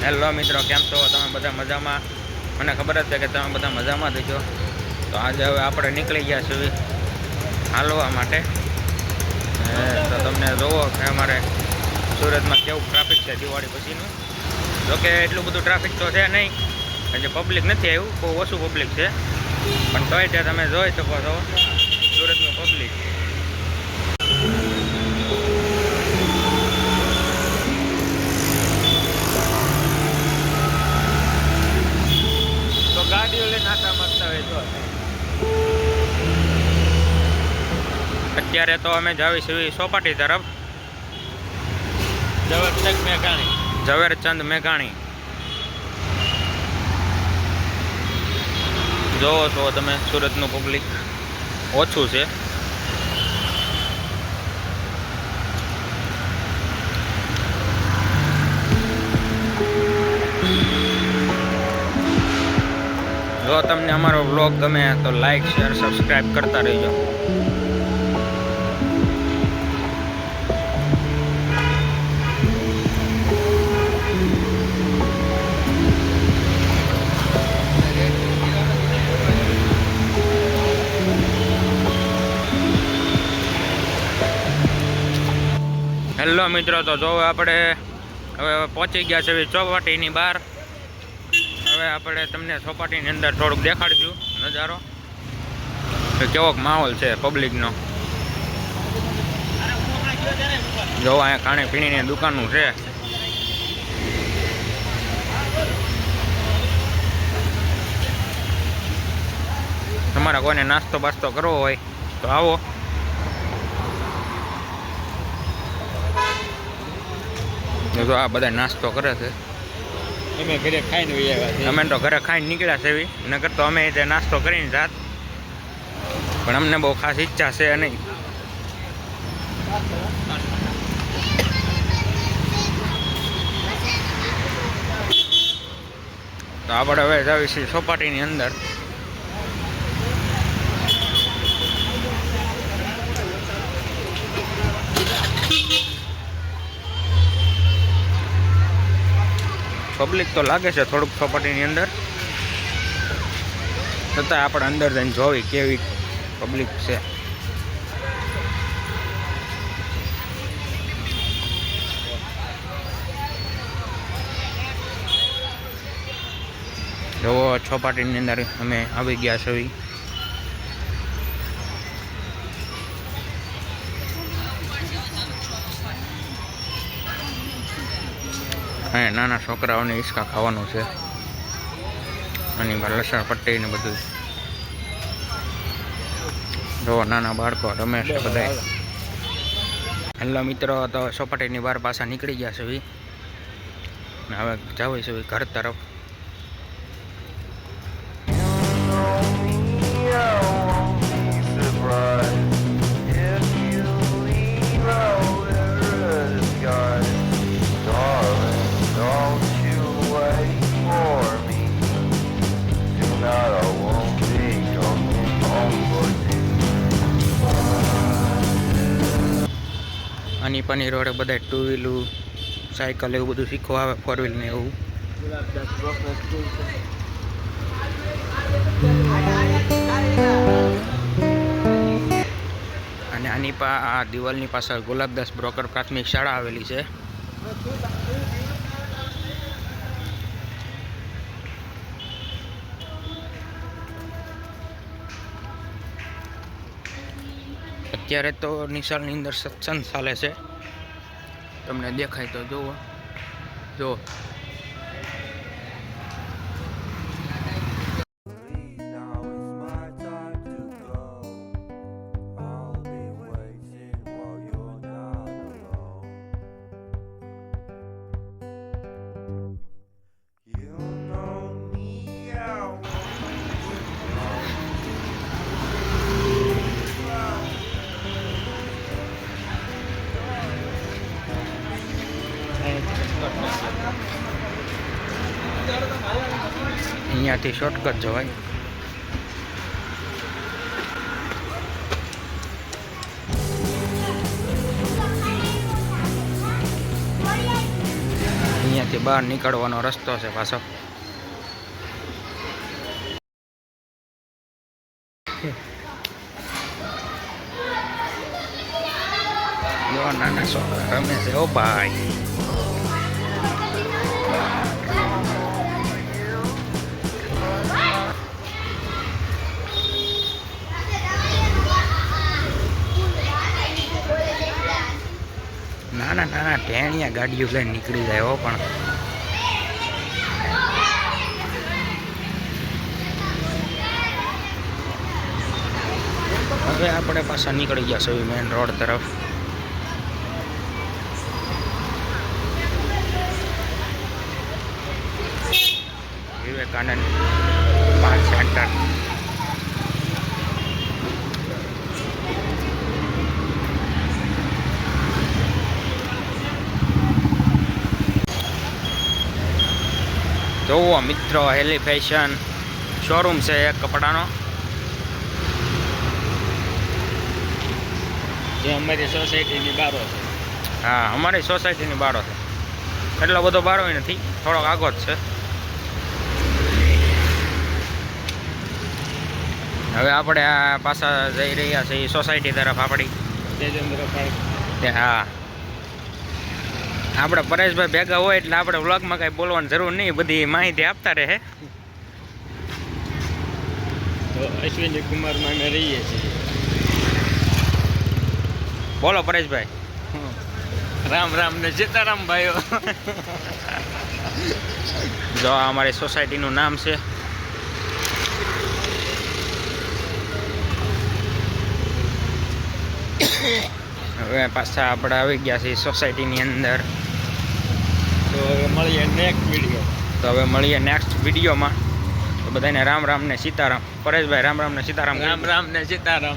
Hello મિત્રો, કેમ છો? તમે બધા મજામાં? મને ખબર જ છે કે તમે બધા મજામાં થઈ તો આજે હવે આપણે નીકળી ગયા છીએ હાલવા માટે. તો તમને જોવો કે અમારે સુરતમાં કેવું ટ્રાફિક છે દિવાળી પછીનું. જોકે એટલું બધું ટ્રાફિક તો છે નહીં જે પબ્લિક નથી આવ્યું, બહુ ઓછું પબ્લિક છે. પણ તોય ત્યાં તમે જોઈ શકો છો સુરતનું પબ્લિક તો ગાડીઓ લઈને આટા મારતા હોય તો અત્યારે તો અમે જાવી છીએ સોપાટી તરફ. ઝવેરચંદ મેઘાણી. ઝવેરચંદ મેઘાણી. જોવો છો તમે સુરતનું પબ્લિક ઓછું છે. જો તમને અમારો બ્લોગ ગમે તો લાઈક શેર સબસ્ક્રાઈબ કરતા રહેજો. હેલો મિત્રો, તો જો આપણે હવે પહોંચી ગયા છે ચોપાટીની બહાર. હવે આપણે તમને ચોપાટીની અંદર થોડુંક દેખાડશું નજારો. કેવોક માહોલ છે પબ્લિકનો. જો અહીંયા ખાણીપીણીની દુકાનો છે. તમારે કોઈને નાસ્તો બાસ્તો કરવો હોય તો આવો. જો આ બધા નાસ્તો કરે છે. અમે ઘરે ખાઈને આવ્યા અમે તો ઘરે ખાઈને નીકળ્યા છે નકર તો અમે તે નાસ્તો કરીને જાત. પણ અમને બહુ ખાસ ઈચ્છા છે નહીં. તો આપણે હવે જાવી છીએ સોપાટીની અંદર. પબ્લિક તો લાગે છે થોડુંક ચોપાટીની અંદર. છતાં આપણે અંદર જઈને જોવી કેવી પબ્લિક છે. જોવો, ચોપાટીની અંદર અમે આવી ગયા છીએ. અહીંયા નાના છોકરાઓને હિંચકા ખાવાનું છે. અને લસણ પટ્ટી ને બધું. જો નાના બાળકો રમે છે બધા હેલો મિત્રો, તો ચોપાટીની બહાર પાછા નીકળી ગયા છે. હવે જાવ છે ઘર તરફ. આની પાની રોડે બધા ટુ વ્હીલું સાયકલ એવું બધું શીખવા આવે ફોર વ્હીલ ને એવું. અને આની પા, આ દિવાલની પાછળ ગુલાબદાસ બ્રોકર પ્રાથમિક શાળા આવેલી છે. અત્યારે તો નિશાળની અંદર સત્સંગ ચાલે છે. તમને દેખાય તો જુઓ. જુઓ. અહીંયાથી શોર્ટકટ જવાય. અહીંયાથી બહાર નીકળવાનો રસ્તો છે પાછો. નાના છોકરા, રમે છે. ઓ ભાઈ. નાના ટેણીયા ગાડીઓ લઈને નીકળી જાય હો પણ. હવે આપણે પાછા નીકળી ગયા છીએ મેન રોડ તરફ. વિવેકાનંદ પાર્ક સેન્ટર જોવો મિત્રો હેલી ફેશન શોરૂમ છે એક કપડાનો. જે અમારી સોસાયટીની બારો છે. હા અમારી સોસાયટીની બારો છે. એટલો બધો બારો નથી થોડોક આગો જ છે. હવે આપણે આ પાછા જઈ રહ્યા છીએ સોસાયટી તરફ આપણી. તેજેન્દ્ર પાર્ક હા. આપણે પરેશભાઈ ભેગા હોય એટલે આપણે વ્લોગમાં કાંઈ બોલવાની જરૂર નહીં બધી માહિતી આપતા રહે. તો અશ્વિની કુમારમાં અમે રહીએ છીએ. બોલો પરેશભાઈ. રામ રામ ને સીતારામ ભાઈઓ. જો આ અમારી સોસાયટીનું નામ છે. હવે પાછા આપણે આવી ગયા છીએ સોસાયટીની અંદર. તો હવે મળીએ નેક્સ્ટ વીડિયો તો હવે મળીએ નેક્સ્ટ વિડીયોમાં તો બધાને રામ રામ ને સીતારામ. પરેશભાઈ રામ રામ ને સીતારામ. રામ રામ ને સીતારામ.